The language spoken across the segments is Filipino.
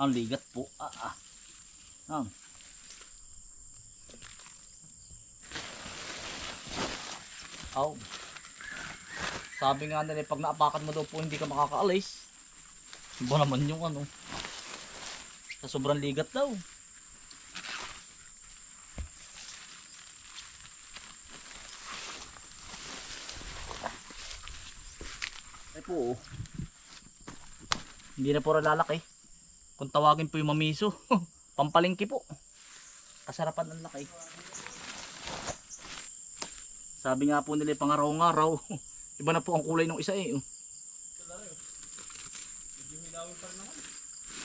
Ang ligat po. Ah, ah. Ah. Aw. Sabi nga nila, pag naapakan mo daw po hindi ka makakaalis. Iba naman yung ano. Sa sobrang ligat daw. Ay po. oh. Hindi na po lalaki. Kung tawagin po yung mamiso. Pampalingki po. Kasarapan ng laki. Sabi nga po nila pangaraw-ngaraw. Iba na po ang kulay ng isa eh.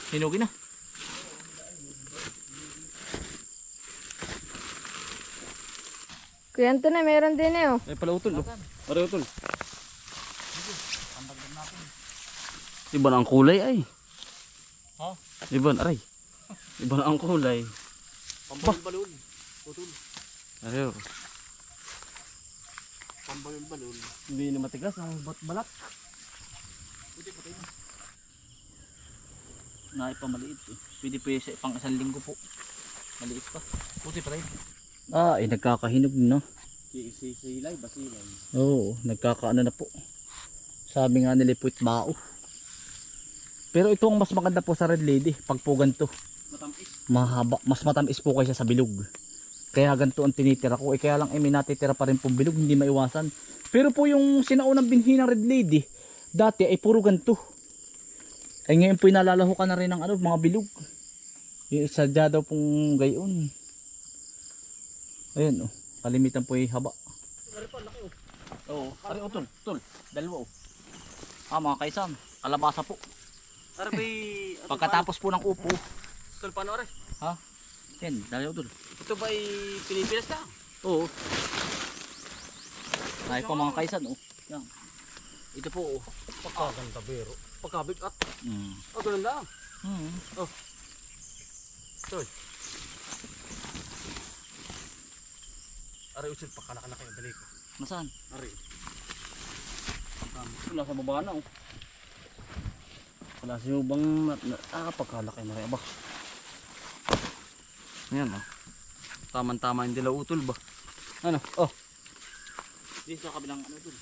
Hinugin na. Kuya Anton na, meron din eh oh. Ay pala utol. Oh. Pare utol. Iba na ang kulay ay. Ha? Iba na aray. Iba na ang kulay. Pambalon-balon. Utol. Ayaw. Pambalon-balon. Hindi na matigas ang bat balat. Nga pa maliit eh. Pwede pa sa pang isang linggo po. Maliit pa. Puti pa rin. Ah, eh nagkakahinog no. Si si silay. Oo, nagkakaano na po. Sabi nga nila puwit mao. Pero ito ang mas maganda po sa Red Lady. Pag po ganito. Matamis. Mahaba. Mas matamis po kaysa sa bilog. Kaya ganito ang tinitira ko. Eh kaya lang eh, may natitira pa rin pong bilog. Hindi maiwasan. Pero po yung sinaunang binhi ng Red Lady. Dati ay puro ganito. Ay ngayon po inalalahukan na rin ng ano, mga bilog. Yung sadya daw pong gayon. Ayan oh. Kalimitan po yung haba. Oo. Ari oh, tol, tol. Dalawa oh. Ah, mga kaisan. Kalabasa po. Ara bay Pagkatapos po ng upo. Tol paano are? Ha? Yan, dalawa tol. Ito ba ay pinipilas na? Oo. Ay po mga kaisan oh. Yan. Ito po oh. Pagkaganda bero. Pagkabigat. Mm. Oh, ganun lang. Mm. Tol. Are usul pagkalaki kayo dali ko. Nasaan? Are. Wala sa baba na oh. Wala siyo bang na, na, ah, na rin ba? Ayan oh. Tama-tama yung dilaw utol ba? Ano? Oh. Dito sa kabilang ano tol.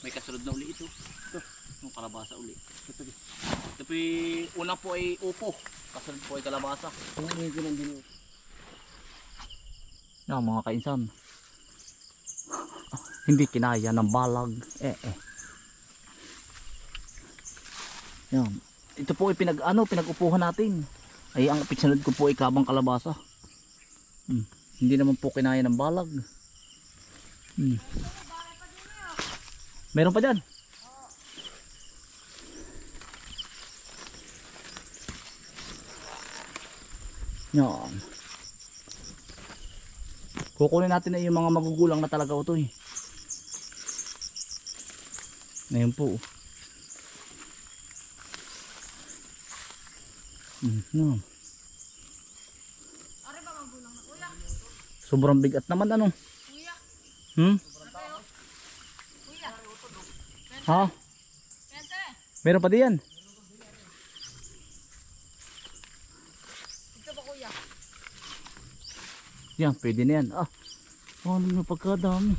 May kasunod na uli ito. Ito. Yung kalabasa uli. Ito. Ito po una po ay upo. Kasunod po ay kalabasa. Ano yung ganun din? Yan mga kainsan. Hindi kinaya ng balag. Eh eh. Yan. Ito po ay pinag ano, pinag-upuhan natin. Ay ang pinsunod ko po ay kabang kalabasa. Hmm. Hindi naman po kinaya ng balag. Hmm. Meron pa dyan? Yan. Kukunin natin na yung mga magugulang na talaga ito eh. Ngayon po. Mm, no. Na kuya? Sobrang bigat naman ano. Kuya? Hmm? Kuya? Ha? Kente? Meron pa diyan. Ito ba kuya? Yan, pwede na yan. Ah, oh, ano yung pagkadami.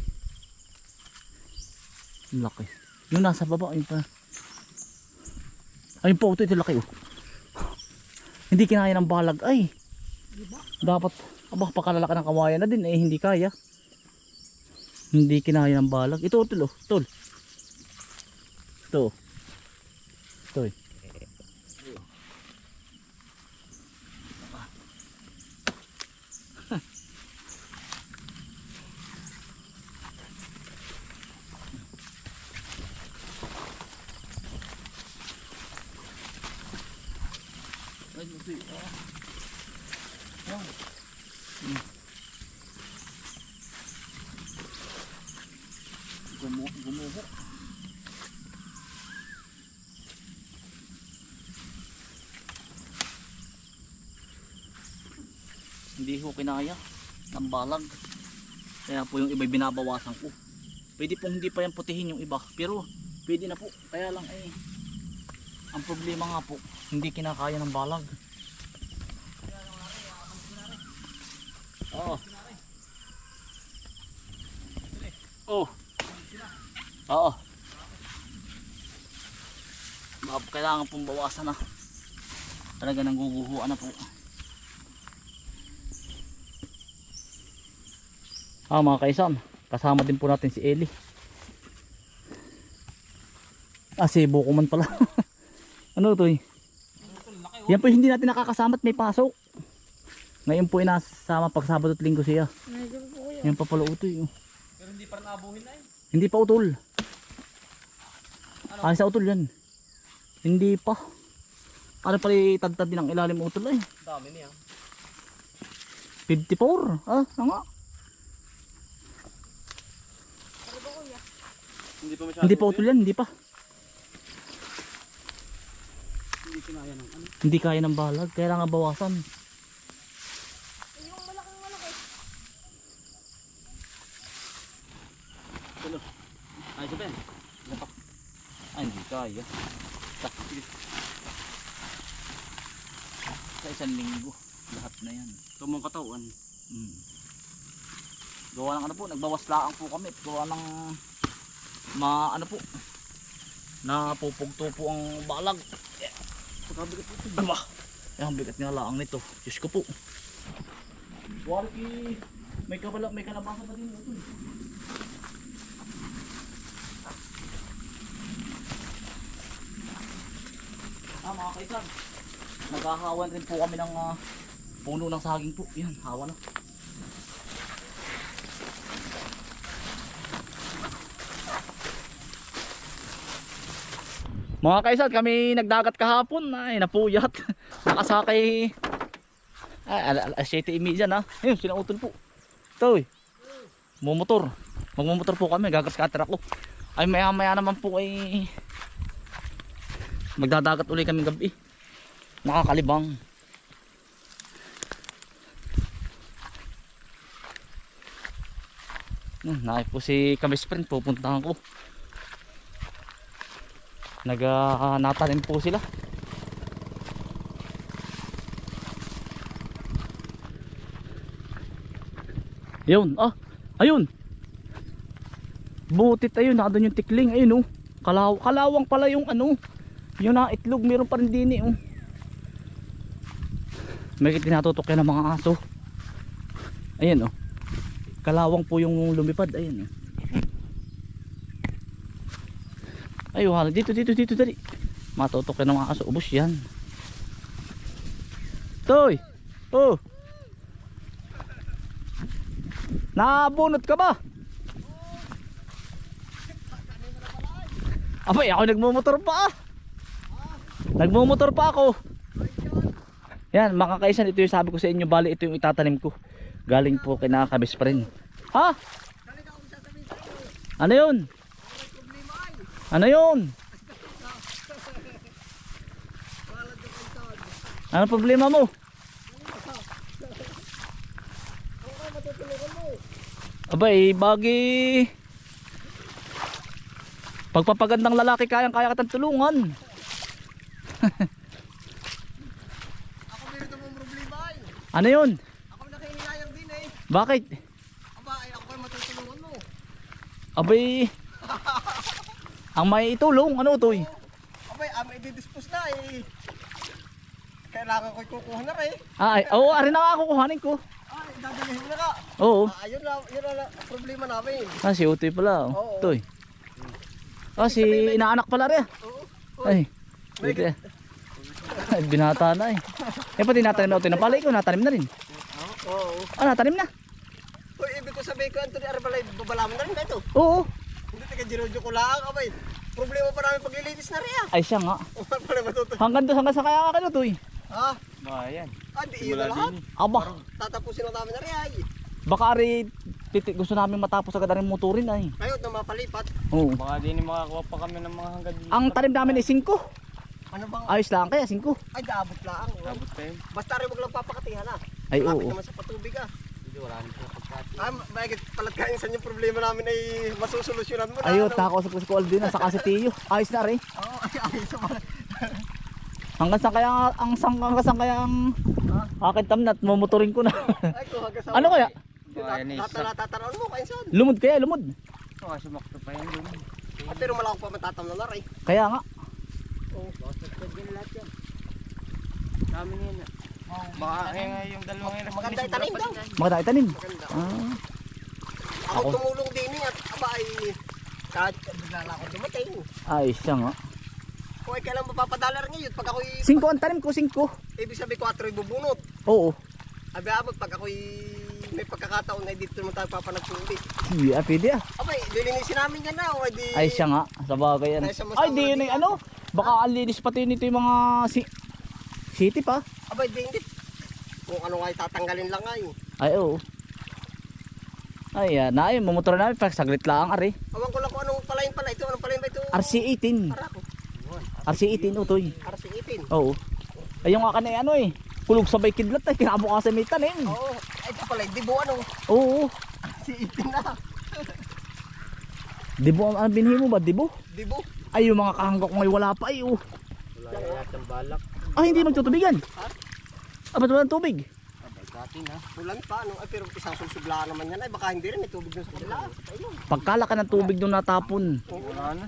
Laki. Yung nasa baba, ayun pa. Ayun po, ito, ito laki oh. Hindi kinaya ng balag ay. Dapat, aba, pakalalaki ng kawayan na din eh, hindi kaya. Hindi kinaya ng balag. Ito, ito, oh, tol. Ito. Ito ito, ah. Yan. Hmm. Gumu gumuho. Hindi ho kinaya ng balag. Kaya po yung iba binabawasan ko. Pwede pong hindi pa yan putihin yung iba. Pero pwede na po. Kaya lang eh Ang problema nga po, hindi kinakaya ng balag. Oo. Oh. Oo. Baka kailangan pong bawasan na. Talaga nang guguhuan na po. Ah mga kaisan, kasama din po natin si Eli. Ah si Bukuman pala. ano to eh? Yan po hindi natin nakakasama at may pasok. Ngayon po inasama pag Sabado at Linggo siya. Yan pa pala utoy. Oh. Pero hindi pa rin abuhin na eh. Hindi pa utol. Ay sa utol yan. Hindi pa. Ano pala itagtad din ang ilalim utol ay. Dami niya. 54. Ah, ano nga. Hindi pa masyado. Hindi pa utol yan, hindi pa. Hindi kinaya ng ano. Hindi kaya ng balag, kaya nga bawasan. Yung malaking malaki. Tulo. Ay, ito Ben. Lapak. Ay, hindi kaya. Sa isang linggo, lahat na yan. Tumong katawan. Mm. Gawa ng ano po, nagbawas laang po kami. Gawa ng ma ano po, napupugto po ang balag. Eh, Pagkabigat po ito. Eh, ang bigat nga laang nito. Diyos ko po. Walki, may kabala, may kalabasa pa din ito. Ah, mga kaisan, naghahawan rin po kami ng ah, puno ng saging po. Yan, hawa na. Mga kaisan, kami nagdagat kahapon. Ay, napuyat. Nakasakay. Ay, al al 7.30 na. Ayun, sinautol po. Ito eh. Mumotor. Magmumotor po kami. Gagas-cutter ako. Ay, maya maya naman po ay magdadagat uli kami gabi. Nakakalibang. Hmm, nakay po si Kamis Friend, pupuntahan ko. Nag-natanim po sila. Yun, ah, ayun. Butit ayun, nakadun yung tikling, ayun oh. Kalaw kalawang pala yung ano, yung na itlog, meron pa rin din eh oh. May tinatutok yan ng mga aso. Ayan oh. Kalawang po yung lumipad, ayan oh. Ay, wala. Dito, dito, dito, dali. Matutok yan ng mga aso. Ubus yan. Toy! Oh! Nabunot ka ba? Abay, ako nagmumotor pa ah. Nagmumotor pa ako. Yan, mga kaisan, ito yung sabi ko sa inyo, bali ito yung itatanim ko. Galing po kay nakakabis pa rin. Ha? Ano yun? Ano yun? Ano problema mo? Abay, bagi Pagpapagandang lalaki kayang kaya kitang tulungan. Ako meron namang problema ay. Ano yun? Ako nakihinayang din eh. Bakit? Aba ay ako ay matutulungan mo. Abay, ang may itulong, ano to eh? Abay, ah, may didispose na eh. Kailangan ko'y kukuha na rin. Ay, oo, arin na nga ako kuhanin ko. Ay, dadalhin mo na ka. Oo. Ah, yun na, yun na ang problema namin. Ah, si Utoy pala. Oh. Oo. Toy. Ah, si inaanak pala rin. Oo. Ay. Utoy. Binata na eh. Eh, pati natanim na Utoy na pala. Ikaw natanim na rin. Oo. Ah, natanim na. Uy, ibig ko sabihin ko, Anthony Arbalay, babalaman na rin ba ito? Oo. Hindi taga Girodio ko lang, abay. Problema pa namin paglilinis na rin ah. Ay, siya nga. O, pala matuto. Hanggang doon, hanggang sa kaya ka Utoy. Ha? Bayan. Ah, di yun na lahat. Aba, Tatapusin na namin na rin ay. baka rin titi- gusto namin matapos agad rin motorin ay. Ngayon na mapalipat. Oo. Baka di ni makakuha pa kami ng mga hanggang dito. Ang tanim namin ay 5. Ano bang? Ayos lang kaya 5. Ay, daabot lang. Abot tayo. Basta rin wag lang papakatihan ah. Ay, Lapit oo. naman sa patubig ah. Hindi wala rin po pagkati. Ah, bakit palat kain sa yung problema namin ay masusolusyonan mo na. Ayo, ano? tako sa si Aldin, saka si Tiyo. Ayos na rin. Oo, ay, ay, sa mga. Hanggang saan kaya ang sang hanggang saan kaya ang akin tamnat momotorin ko na. Ay, ko hanggang sa... ano kaya? Tatara-tataroon mo, kainsan. Lumod kaya, lumod. Oh, sumakto pa yan. At pero malaki pa matatam na rin. Kaya nga. Dami yan. Baka eh, yung dalawang yan. Maganda itanim daw. Maganda itanim. Maganda. Ah, Ako, Ako? tumulong din eh at aba ay kahit bigla na ako dumating. ay siya nga. Kung ay kailan mapapadalar ngayon, pag ako'y, Singko ang tanim ko, singko. ibig sabihin 4 ibubunot. Oo. Abi abot pag ako'y may pagkakataon na dito naman tayo papanagsulit. Sige, ah, pwede ah. Abay, lilinisin namin yan na. O di, Ay siya nga, sa bagay yan. Ay, Ay, di yun na ay din. ano. Baka alinis pati nito yung mga si city pa. Abay, di hindi. Kung ano nga tatanggalin lang ay. Ay, oo. Ay, yan. Yung mamotor namin, pa saglit lang, ari. Awan ko lang kung anong palayin pala ito. Anong palayin ba ito? RC18. Arako. RC18, utoy. RC18. Oo. Ay, yung akin ay ano eh. Kulog sabay kidlat ay kinabukasan may tanim. Oo. Ay, ito pala, dibo ano. Oo. RC18 na. Dibo, ang binhi mo ba? Dibo? Dibo. Ay, yung mga kahangga ko ngayon wala pa ay, oh. Wala yan yung balak. Ay, hindi magtutubigan. Ha? Ah, ba't walang tubig? Abay, kating ha. Ulan pa, ano? Ay, pero isang susubla naman yan. Ay, baka hindi rin. May tubig dun sa kabila. Ayun. Pagkalaka ng tubig nung natapon. Wala na.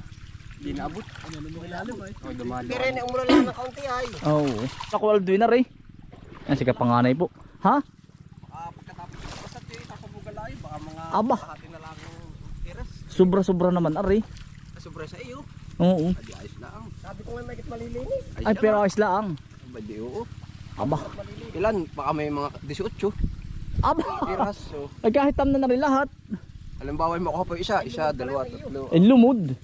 Hindi naabot. Oh, dumalo. Pero yun, umulan lang ng kaunti ay. Oo. Oh. Ako Aldwin na rin. Yan, sige panganay po. Ha? Baka pagkatapos ng pasat eh, sasabugan lang yun. Baka mga Aba. kahati na lang yung tiras. Sobra-sobra naman, ari. Sobra sa iyo. Oo. Adi ayos lang. Sabi ko nga may malilinis. Ay, pero ayos lang. Abay, di oo. Aba. Ilan? Baka may mga 18. Aba. Tiras. So, Ay, kahit tam na na rin lahat. halimbawa mo ako pa isa. Isa, dalawa, tatlo. Eh, lumod.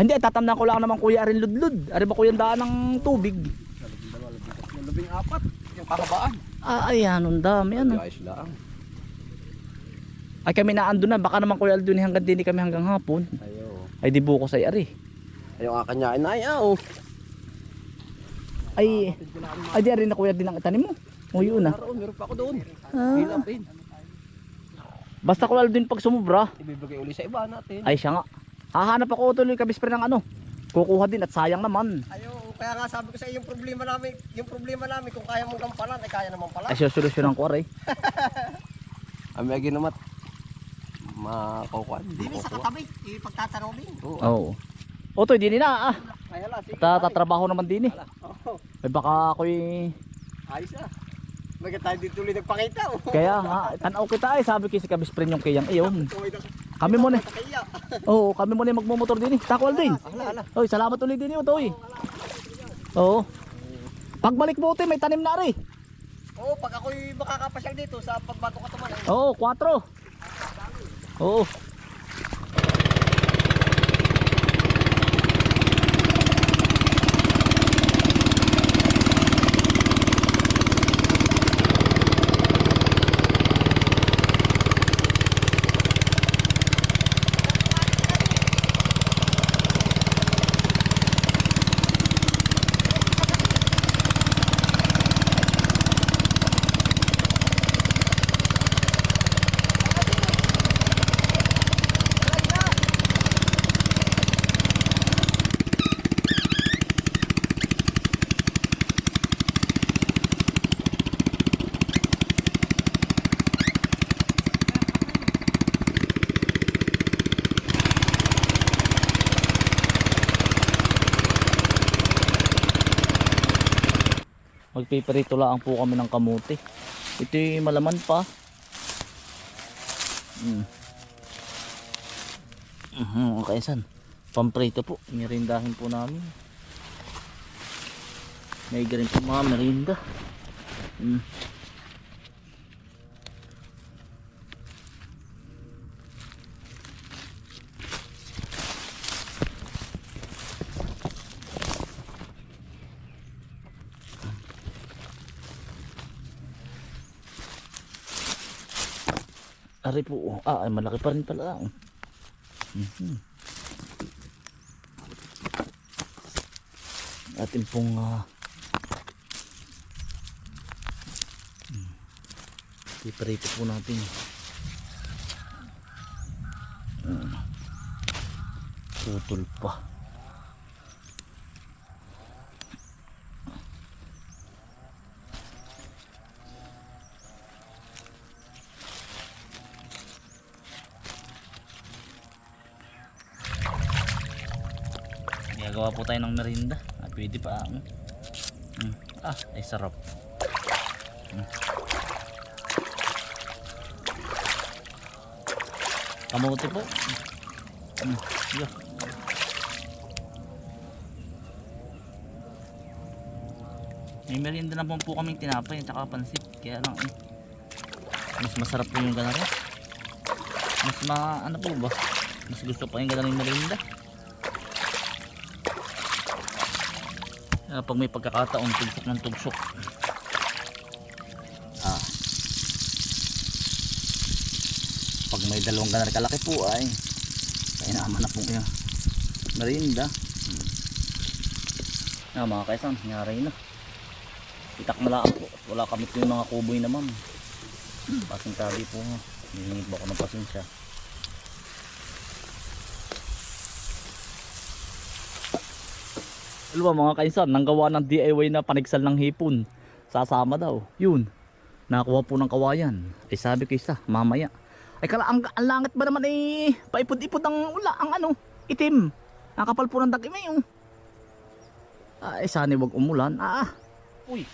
Hindi, ay tatamnan ko lang naman kuya arin ludlud. Ari ba kuya ang daan ng tubig? Labing apat. Yung kakabaan. Ah, ay, anong dami, ano. ayos lang. Ay, kami naando na. Baka naman kuya Aldwin hanggang din kami hanggang hapon. Ayo. Ay, di buko ay ari. Ayaw nga kanyain na ayaw. Ay, ay, di ari na kuya din ang itanim mo. O, yun na. Meron, pa ako doon. Ah. Basta kuya Aldwin pag sumubra. Ibibigay uli sa iba natin. Ay, siya nga. Hahanap ako tuloy kabispre ng ano. Kukuha din at sayang naman. Ayo, kaya nga sabi ko sa iyo, yung problema namin, yung problema namin kung kaya mong gampalan, ay kaya naman pala. Ay, solusyonan ko aray. Ami agi naman. Makakuan. Hindi sa katabi, ipagtatanong din. Oo. Oo. Otoy, di na ah. Ay hala, sige. Ta tatrabaho naman din eh. Oo, Ay baka ako'y... ayos ah. Bagay tayo dito ulit nagpakita. Oh. Kaya nga, tanaw kita ay sabi ko si kabispre yung kiyang iyon. Kami mo na. kaya. Oo, kami mo na magmumotor din eh. Takwal din. Oy, salamat ulit din eh, Otoy. Oo. Pagbalik mo Otoy, may tanim na rin. Oo, pag ako'y makakapasyal dito sa pagbato ka tuman. Eh. Oo, 4. Oo. Magpiperito lang po kami ng kamuti. Ito yung malaman pa. Mm. Mhm, okay san. Pamprito po, merindahin po namin. May garin po mga merinda. Mm. Ari po, oh. ah, ay malaki pa rin pala. oh. Mhm. Atin pong ah, hmm. Piparito po natin. Hmm. Putol pa. Gagawa po tayo ng merinda. Ah, pwede pa. ah. Mm. Ah, ay sarap. Mm. Kamote po. Mm. Yeah. May merienda naman po kaming tinapay at saka pansit. Kaya lang eh. Mas masarap po yung ganun. Mas ma ano po ba? Mas gusto pa yung ganun yung Ah, pag may pagkakataon, tugsok ng tugsok. Ah. Pag may dalawang ganar kalaki po ay kaya naman na po yung merienda. Hmm. Ah, mga kaisan, nangyari na. Itak na lang po. Wala kami po yung mga kuboy naman. Pasing tabi po. Hihingit ba ako ng pasensya. Mo mga kainsan, nanggawa ng DIY na panigsal ng hipon. Sasama daw. Yun. Nakakuha po ng kawayan. Ay sabi ko isa, mamaya. Ay kala, ang, ang langit ba naman eh, paipod-ipod ang ula, ang ano, itim. Ang kapal po ng dakim eh. Ay, sana wag umulan. Ah. Uy.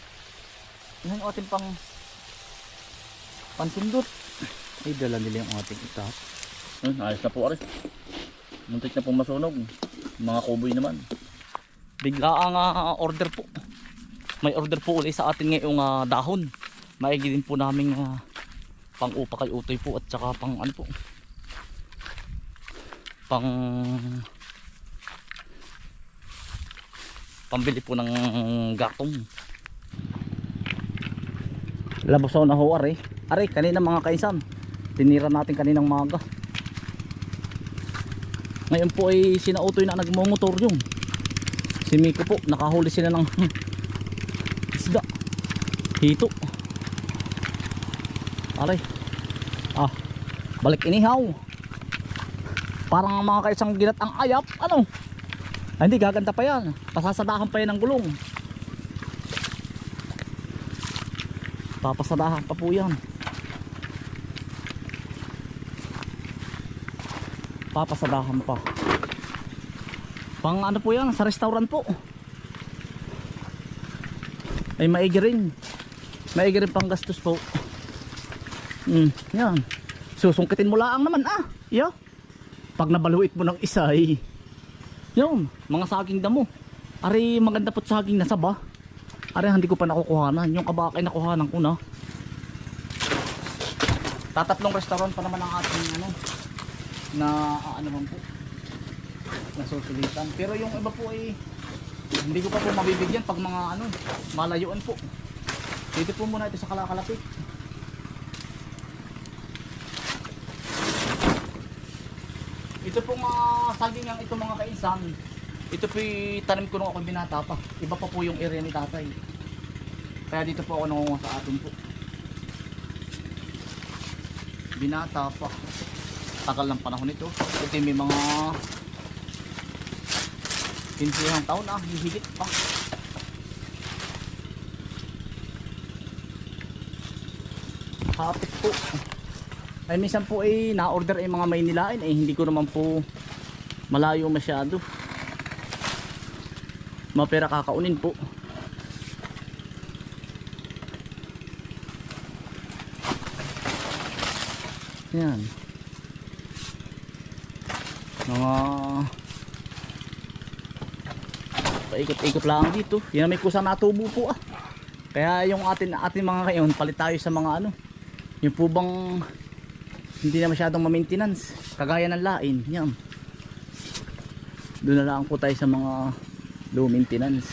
Yan yung ating pang pansundot. Ay, dala nila yung ating itap. Hmm, ayos na po, Aris. Muntik na pong masunog. Mga kuboy naman. Bigla ang ah, order po. May order po ulit sa atin ngayong ah, dahon. Maigi din po namin uh, pang upa kay utoy po at saka pang ano po. Pang pambili po ng gatong. Labos ako na ho are. Are, kanina mga kaisan. Tinira natin kaninang maga. Ngayon po ay sinautoy na nagmumotor yung. Si Miko po, nakahuli sila ng isda. Hito. Aray. Ah, balik inihaw. Parang mga kaisang ginat ang ayap. Ano? Ay, hindi, gaganda pa yan. Pasasadahan pa yan ng gulong. Papasadahan pa po yan. Papasadahan pa. Pang ano po yan, sa restaurant po. Ay maigi rin. Maigi rin pang gastos po. Hmm, yan. Susungkitin mo lang naman ah. Yeah. Pag nabaluit mo ng isa ay yun, mga saging damo. Ari maganda po saging nasa ba? Ari hindi ko pa nakukuhanan. Yung kabakay nakuhanan ko na. Tatatlong restaurant pa naman ang ating ano na ah, ano man po nasusulitan. Pero yung iba po ay hindi ko pa po mabibigyan pag mga ano, malayuan po. Dito po muna ito sa kalakalapit. Ito po mga saging ang ito mga kainsan. Ito po tanim ko nung ako binata pa. Iba pa po yung area ni tatay. Kaya dito po ako nangunga sa atin po. Binata pa. Tagal ng panahon ito. Ito may mga 15 taon ah, hihigit pa. Hapit po. Ay minsan po ay na-order ay mga Maynilain ay hindi ko naman po malayo masyado. Mapera kakaunin po. Yan. Paikot-ikot lang dito. Yan may kusang natubo po ah. Kaya yung atin atin mga kayon, palit tayo sa mga ano. Yung po bang hindi na masyadong ma-maintenance. Kagaya ng lain. Yan. Doon na lang po tayo sa mga low maintenance.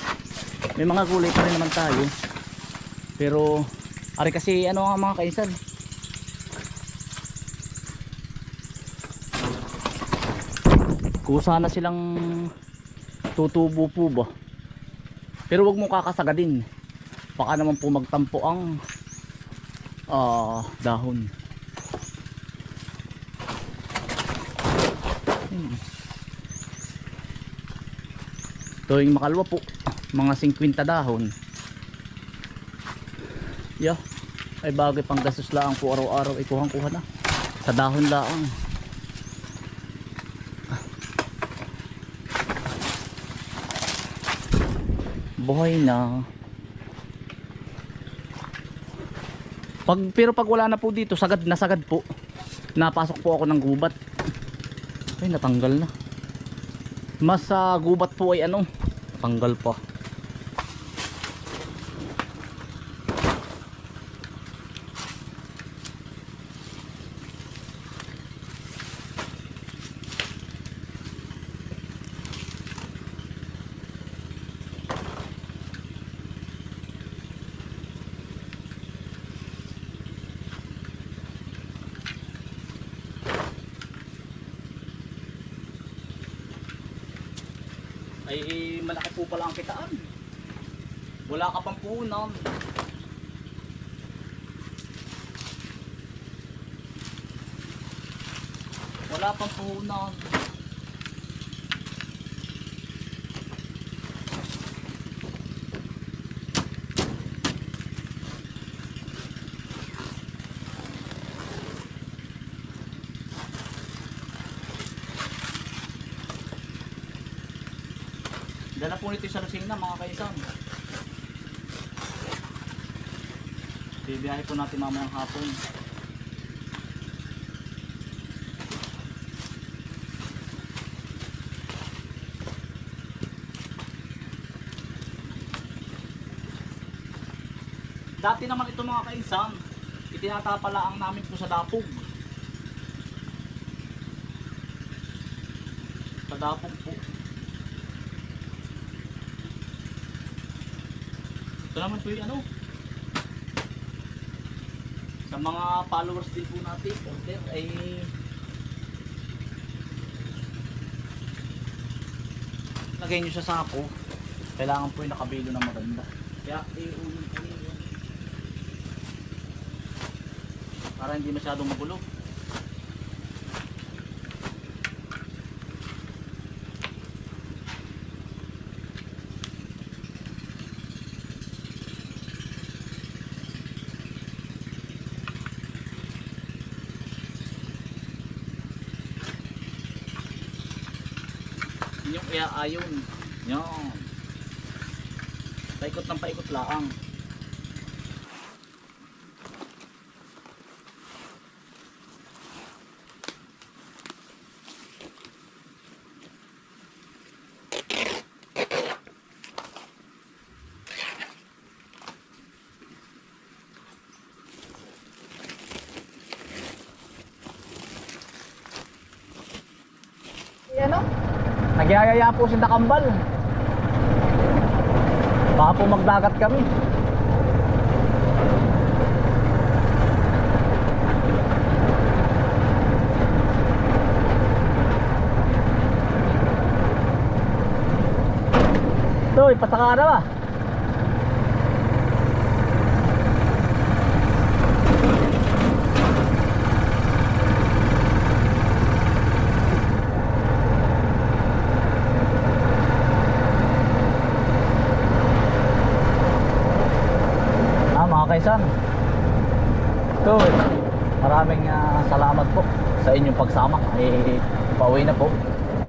May mga kulay pa rin naman tayo. Pero ari kasi ano nga mga kaisan. Kusa na silang tutubo po ba? Pero wag mo kakasagadin. Baka naman po magtampo ang ah, dahon. Hmm. tuwing makalwa po mga 50 dahon. Yeah ay bagay pang gastos lang po araw-araw ikuhang kuha na. Sa dahon lang Buhay na. Pag, pero pag wala na po dito, sagad na sagad po. Napasok po ako ng gubat. Ay, natanggal na. Mas sa gubat po ay ano, tanggal pa. Ay malaki po pala ang kitaan. Wala ka pang puhunan. Wala pang puhunan. Nito sa Lucena mga kaisan. Bibiyahe po natin mamayang hapon. Dati naman ito mga kaisan, itinatapalaan namin po sa dapog. Sa dapog po. Ito naman po yung ano. Sa mga followers din po natin, order ay lagay nyo sa sako. Kailangan po yung nakabilo na maganda. Kaya iunin po. Para hindi masyadong magulo. Kaya ayon. Yan. Paikot ng paikot laang. Ano? Nagyayaya po si Nakambal. Baka po magdagat kami. Toy, pataka na ba? Mga kaisan. Toy, maraming ah, salamat po sa inyong pagsama. Eh, pauwi na po.